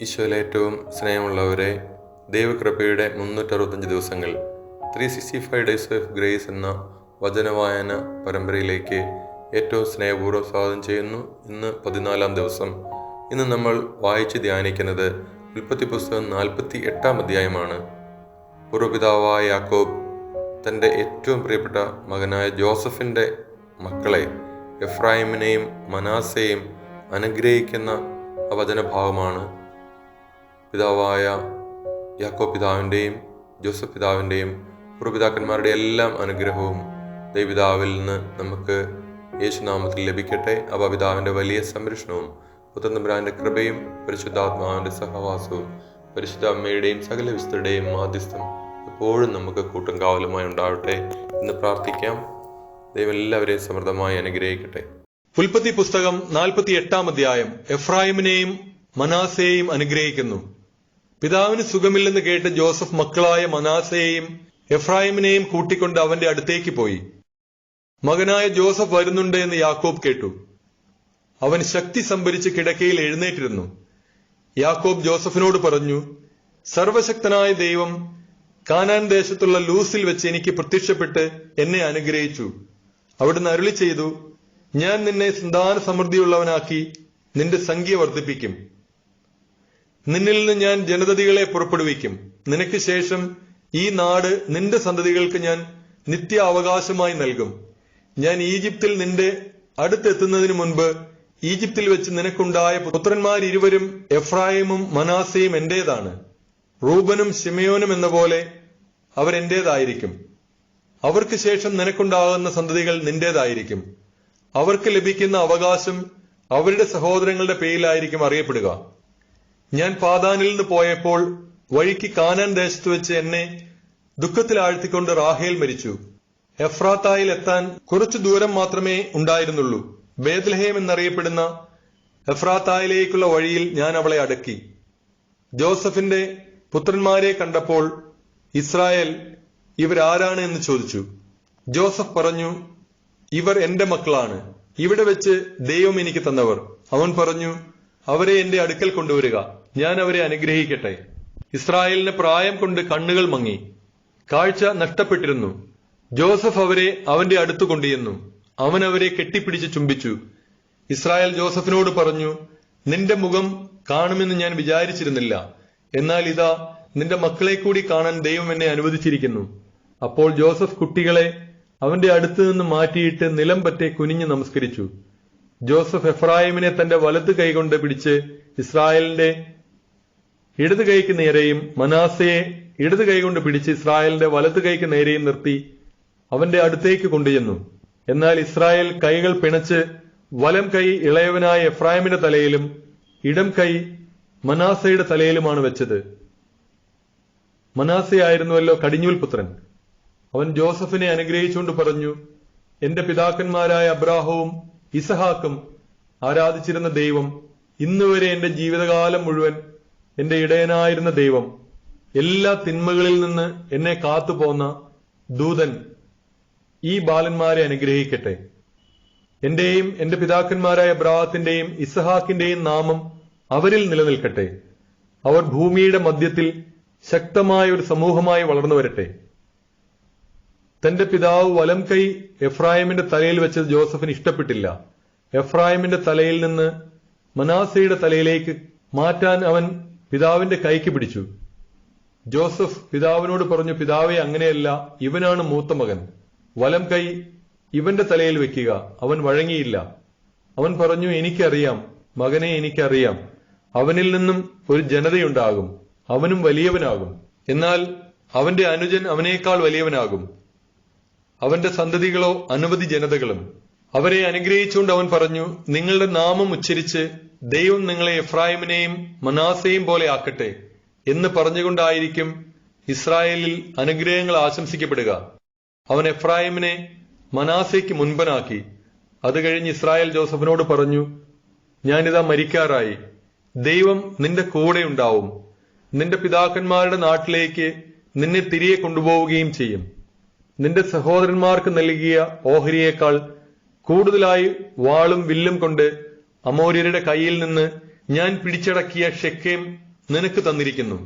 ഈശോയിൽ ഏറ്റവും സ്നേഹമുള്ളവരെ ദൈവകൃപയുടെ മുന്നൂറ്ററുപത്തഞ്ച് ദിവസങ്ങൾ three sixty five days of grace എന്ന വചനവായന പരമ്പരയിലേക്ക് ഏറ്റവും സ്നേഹപൂർവം സ്വാഗതം ചെയ്യുന്നു. ഇന്ന് പതിനാലാം ദിവസം. ഇന്ന് നമ്മൾ വായിച്ച് ധ്യാനിക്കുന്നത് ഉൽപ്പത്തി പുസ്തകം നാൽപ്പത്തി എട്ടാം അധ്യായമാണ്. പൂർവപിതാവായ യാക്കോബ് തന്റെ ഏറ്റവും പ്രിയപ്പെട്ട മകനായ ജോസഫിന്റെ മക്കളെ എഫ്രാഹിമിനെയും മനാസയെയും അനുഗ്രഹിക്കുന്ന വചനഭാവമാണ് പിതാവായ യാക്കോ പിതാവിന്റെയും ജോസഫ് പിതാവിന്റെയും പൂർവപിതാക്കന്മാരുടെ എല്ലാം അനുഗ്രഹവും ദൈവപിതാവിൽ നിന്ന് നമുക്ക് യേശുനാമത്തിൽ ലഭിക്കട്ടെ. അവ പിതാവിന്റെ വലിയ സംരക്ഷണവും പുത്തന്തമ്പുരാന്റെ കൃപയും പരിശുദ്ധാത്മാവിന്റെ സഹവാസവും പരിശുദ്ധ അമ്മയുടെയും സകല വിശുദ്ധരുടെയും മാധ്യസ്ഥം എപ്പോഴും നമുക്ക് കൂട്ടും കാവലുമായി ഉണ്ടാവട്ടെ എന്ന് പ്രാർത്ഥിക്കാം. ദൈവം എല്ലാവരെയും സമൃദ്ധമായി അനുഗ്രഹിക്കട്ടെ. ഉൽപ്പത്തി പുസ്തകം നാൽപ്പത്തി എട്ടാം അധ്യായം എഫ്രാഹിമിനെയും മനാസയെയും അനുഗ്രഹിക്കുന്നു. പിതാവിന് സുഖമില്ലെന്ന് കേട്ട് ജോസഫ് മക്കളായ മനാസയെയും എഫ്രായിമിനെയും കൂട്ടിക്കൊണ്ട് അവന്റെ അടുത്തേക്ക് പോയി. മകനായ ജോസഫ് വരുന്നുണ്ട് എന്ന് യാക്കോബ് കേട്ടു. അവൻ ശക്തി സംഭരിച്ച് കിടക്കയിൽ എഴുന്നേറ്റിരുന്നു. യാക്കോബ് ജോസഫിനോട് പറഞ്ഞു സർവശക്തനായ ദൈവം കാനാൻ ദേശത്തുള്ള ലൂസിൽ വെച്ച് എനിക്ക് പ്രത്യക്ഷപ്പെട്ട് എന്നെ അനുഗ്രഹിച്ചു. അവിടുന്ന് അരുളി ചെയ്തു ഞാൻ നിന്നെ സന്താന സമൃദ്ധിയുള്ളവനാക്കി നിന്റെ സംഖ്യ വർദ്ധിപ്പിക്കും. നിന്നിൽ നിന്ന് ഞാൻ ജനതതികളെ പുറപ്പെടുവിക്കും. നിനക്ക് ശേഷം ഈ നാട് നിന്റെ സന്തതികൾക്ക് ഞാൻ നിത്യ അവകാശമായി നൽകും. ഞാൻ ഈജിപ്തിൽ നിന്റെ അടുത്തെത്തുന്നതിന് മുൻപ് ഈജിപ്തിൽ വെച്ച് നിനക്കുണ്ടായ പുത്രന്മാർ ഇരുവരും എഫ്രായിമും മനാസയും എന്റേതാണ്. റൂബനും ഷിമയോനും എന്ന പോലെ അവരെന്റേതായിരിക്കും അവർക്ക് ശേഷം നിനക്കുണ്ടാകുന്ന സന്തതികൾ നിന്റേതായിരിക്കും. അവർക്ക് ലഭിക്കുന്ന അവകാശം അവരുടെ സഹോദരങ്ങളുടെ പേരിലായിരിക്കും അറിയപ്പെടുക. ഞാൻ പാതാനിൽ നിന്ന് പോയപ്പോൾ വഴിക്ക് കാനാൻ ദേശത്ത് വെച്ച് എന്നെ ദുഃഖത്തിലാഴ്ത്തിക്കൊണ്ട് റാഹേൽ മരിച്ചു. എഫ്രാത്തായിൽ എത്താൻ കുറച്ചു ദൂരം മാത്രമേ ഉണ്ടായിരുന്നുള്ളൂ. ബേദ്ലഹേം എന്നറിയപ്പെടുന്ന എഫ്രാത്തായിലേക്കുള്ള വഴിയിൽ ഞാൻ അവളെ അടക്കി. ജോസഫിന്റെ പുത്രന്മാരെ കണ്ടപ്പോൾ ഇസ്രായേൽ ഇവരാരാണ് എന്ന് ചോദിച്ചു. ജോസഫ് പറഞ്ഞു ഇവർ എന്റെ മക്കളാണ്. ഇവിടെ വെച്ച് ദൈവം എനിക്ക് തന്നവർ. അവൻ പറഞ്ഞു അവരെ എന്റെ അടുക്കൽ കൊണ്ടുവരിക. ഞാൻ അവരെ അനുഗ്രഹിക്കട്ടെ. ഇസ്രായേലിന് പ്രായം കൊണ്ട് കണ്ണുകൾ മങ്ങി. കാഴ്ച നഷ്ടപ്പെട്ടിരുന്നു. ജോസഫ് അവരെ അവന്റെ അടുത്ത് കൊണ്ടുചെന്നു. അവൻ അവരെ കെട്ടിപ്പിടിച്ച് ചുംബിച്ചു. ഇസ്രായേൽ ജോസഫിനോട് പറഞ്ഞു നിന്റെ മുഖം കാണുമെന്ന് ഞാൻ വിചാരിച്ചിരുന്നില്ല. എന്നാൽ ഇതാ നിന്റെ മക്കളെ കൂടി കാണാൻ ദൈവം എന്നെ അനുവദിച്ചിരിക്കുന്നു. അപ്പോൾ ജോസഫ് കുട്ടികളെ അവന്റെ അടുത്ത് നിന്ന് മാറ്റിയിട്ട് നിലം പറ്റെ കുനിഞ്ഞു നമസ്കരിച്ചു. ജോസഫ് എഫ്രായിമിനെ തന്റെ വലത്ത് കൈകൊണ്ട് പിടിച്ച് ഇസ്രായേലിന്റെ ഇടത് കൈക്ക് നേരെയും മനാസയെ ഇടത് കൈകൊണ്ട് പിടിച്ച് ഇസ്രായേലിന്റെ വലത് കൈക്ക് നേരെയും നിർത്തി അവന്റെ അടുത്തേക്ക് കൊണ്ടുചെന്നു. എന്നാൽ ഇസ്രായേൽ കൈകൾ പിണച്ച് വലം കൈ ഇളയവനായ എഫ്രാഹിമിന്റെ തലയിലും ഇടം കൈ മനാസയുടെ തലയിലുമാണ് വെച്ചത്. മനാസയായിരുന്നുവല്ലോ കടിഞ്ഞൂൽ പുത്രൻ. അവൻ ജോസഫിനെ അനുഗ്രഹിച്ചുകൊണ്ട് പറഞ്ഞു എന്റെ പിതാക്കന്മാരായ അബ്രാഹവും ഇസഹാക്കും ആരാധിച്ചിരുന്ന ദൈവം ഇന്നുവരെ എന്റെ ജീവിതകാലം മുഴുവൻ എന്റെ ഇടയനായിരുന്ന ദൈവം എല്ലാ തിന്മകളിൽ നിന്ന് എന്നെ കാത്തുപോന്ന ദൂതൻ ഈ ബാലന്മാരെ അനുഗ്രഹിക്കട്ടെ. എന്റെയും എന്റെ പിതാക്കന്മാരായ ബ്രാഹത്തിന്റെയും ഇസഹാക്കിന്റെയും നാമം അവരിൽ നിലനിൽക്കട്ടെ. അവർ ഭൂമിയുടെ മധ്യത്തിൽ ശക്തമായ ഒരു സമൂഹമായി വളർന്നു വരട്ടെ. തന്റെ പിതാവ് വലം കൈ എഫ്രായിമിന്റെ തലയിൽ വെച്ചത് ജോസഫിന് ഇഷ്ടപ്പെട്ടില്ല. എഫ്രായിമിന്റെ തലയിൽ നിന്ന് മനാസയുടെ തലയിലേക്ക് മാറ്റാൻ അവൻ പിതാവിന്റെ കൈക്ക് പിടിച്ചു. ജോസഫ് പിതാവിനോട് പറഞ്ഞു പിതാവെ അങ്ങനെയല്ല. ഇവനാണ് മൂത്ത മകൻ. വലം കൈ ഇവന്റെ തലയിൽ വെക്കുക. അവൻ വഴങ്ങിയില്ല. അവൻ പറഞ്ഞു എനിക്കറിയാം. മകനെ എനിക്കറിയാം. അവനിൽ നിന്നും ഒരു ജനതയുണ്ടാകും. അവനും വലിയവനാകും. എന്നാൽ അവന്റെ അനുജൻ അവനേക്കാൾ വലിയവനാകും. അവന്റെ സന്തതികളോ അനവധി ജനതകളും. അവരെ അനുഗ്രഹിച്ചുകൊണ്ട് അവൻ പറഞ്ഞു നിങ്ങളുടെ നാമം ഉച്ചരിച്ച് ദൈവം നിങ്ങളെ എഫ്രായിമിനെയും മനാസയും പോലെ ആക്കട്ടെ എന്ന് പറഞ്ഞുകൊണ്ടായിരിക്കും ഇസ്രായേലിൽ അനുഗ്രഹങ്ങൾ ആശംസിക്കപ്പെടുക. അവൻ എഫ്രായിമിനെ മനാസയ്ക്ക് മുൻപനാക്കി. അത് കഴിഞ്ഞ് ഇസ്രായേൽ ജോസഫിനോട് പറഞ്ഞു ഞാനിതാ മരിക്കാറായി. ദൈവം നിന്റെ കൂടെ ഉണ്ടാവും. നിന്റെ പിതാക്കന്മാരുടെ നാട്ടിലേക്ക് നിന്നെ തിരികെ കൊണ്ടുപോവുകയും ചെയ്യും. നിന്റെ സഹോദരന്മാർക്ക് നൽകിയ ഓഹരിയേക്കാൾ കൂടുതലായി വാളും വില്ലും കൊണ്ട് അമോര്യരുടെ കയ്യിൽ നിന്ന് ഞാൻ പിടിച്ചടക്കിയ ഷെക്കേം നിനക്ക് തന്നിരിക്കുന്നു.